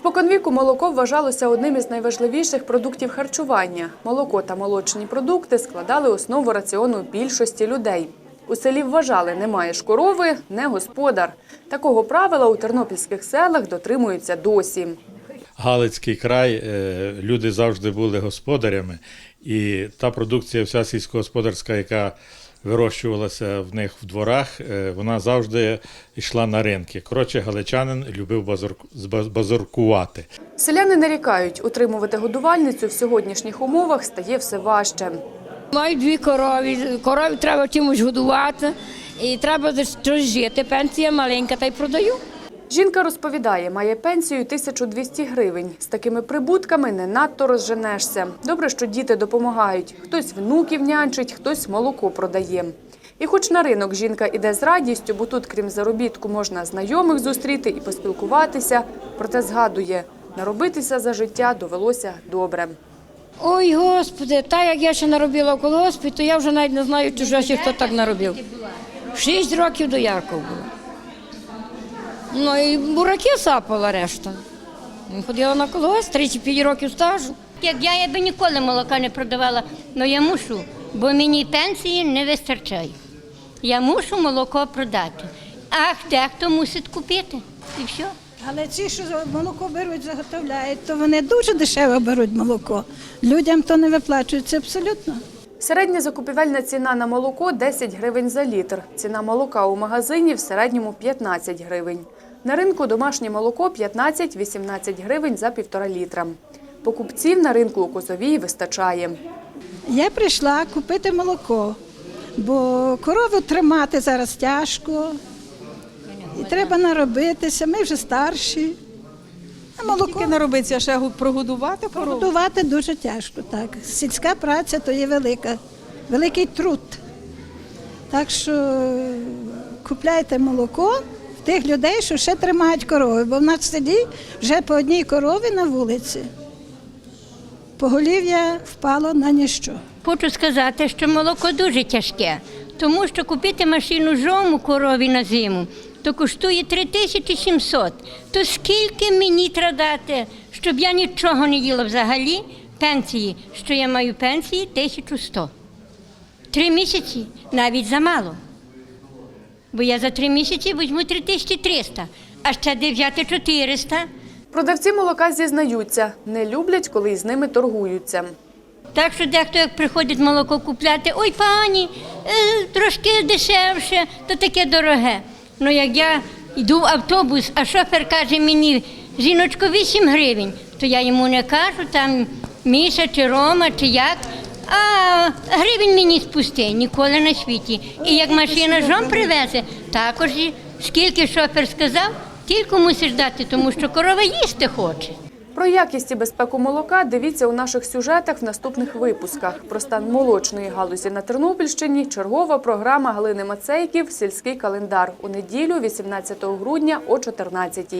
Споконвіку молоко вважалося одним із найважливіших продуктів харчування. Молоко та молочні продукти складали основу раціону більшості людей. У селі вважали, не маєш корови – не господар. Такого правила у тернопільських селах дотримуються досі. Галицький край, е, люди завжди були господарями, і та продукція, вся сільськогосподарська, яка вирощувалася в них в дворах, е, вона завжди йшла на ринки. Коротше, галичанин любив базуркувати. Селяни нарікають, утримувати годувальницю в сьогоднішніх умовах стає все важче. Маю дві корові, корові треба чимось годувати, і треба за щось жити. Пенсія маленька, та й продаю. Жінка розповідає, має пенсію 1200 гривень. З такими прибутками не надто розженешся. Добре, що діти допомагають. Хтось внуків нянчить, хтось молоко продає. І хоч на ринок жінка іде з радістю, бо тут, крім заробітку, можна знайомих зустріти і поспілкуватися, проте згадує, наробитися за життя довелося добре. Ой, господи, так як я ще наробила в колгоспі, то я вже навіть не знаю, ще хто так наробив. Шість років до Ярков було. Ну і бураки сапала решта. Ходила на колгосп, 35 років стажу. Як я, я би ніколи молока не продавала, але я мушу, бо мені пенсії не вистачає. Я мушу молоко продати. А дехто мусить купити. І все. Але ці, що молоко беруть, заготовляють, то вони дуже дешево беруть молоко. Людям то не виплачується абсолютно. Середня закупівельна ціна на молоко 10 гривень за літр. Ціна молока у магазині в середньому 15 гривень. На ринку домашнє молоко 15-18 гривень за півтора літра. Покупців на ринку у Козовій вистачає. Я прийшла купити молоко, бо корову тримати зараз тяжко. І треба наробитися, ми вже старші. А молоко Тільки наробиться ще прогодувати корову. годувати дуже тяжко. Так. Сільська праця то є велика, великий труд. Так що е, купляйте молоко в тих людей, що ще тримають корови, бо в нас в селі вже по одній корові на вулиці. Поголів'я впало на ніщо. Хочу сказати, що молоко дуже тяжке, тому що купити машину жому корові на зиму, то коштує 3700. То скільки мені треба дати, щоб я нічого не їла взагалі, пенсії, що я маю пенсії 1100. Три місяці навіть замало. Бо я за три місяці візьму 3300, а ще 9400. Продавці молока зізнаються, не люблять, коли із ними торгуються. Так що дехто як приходить молоко купляти, ой, пані, е, трошки дешевше, то таке дороге. Ну як я йду в автобус, а шофер каже мені, жіночко, 8 гривень, то я йому не кажу, там Міша чи Рома, чи як. А гривень мені спусти, ніколи на світі. І як машина жом привезе, також скільки шофер сказав, тільки мусиш дати, тому що корова їсти хоче. Про якість і безпеку молока дивіться у наших сюжетах в наступних випусках. Про стан молочної галузі на Тернопільщині чергова програма Галини Мацейків «Сільський календар» у неділю 18 грудня о 14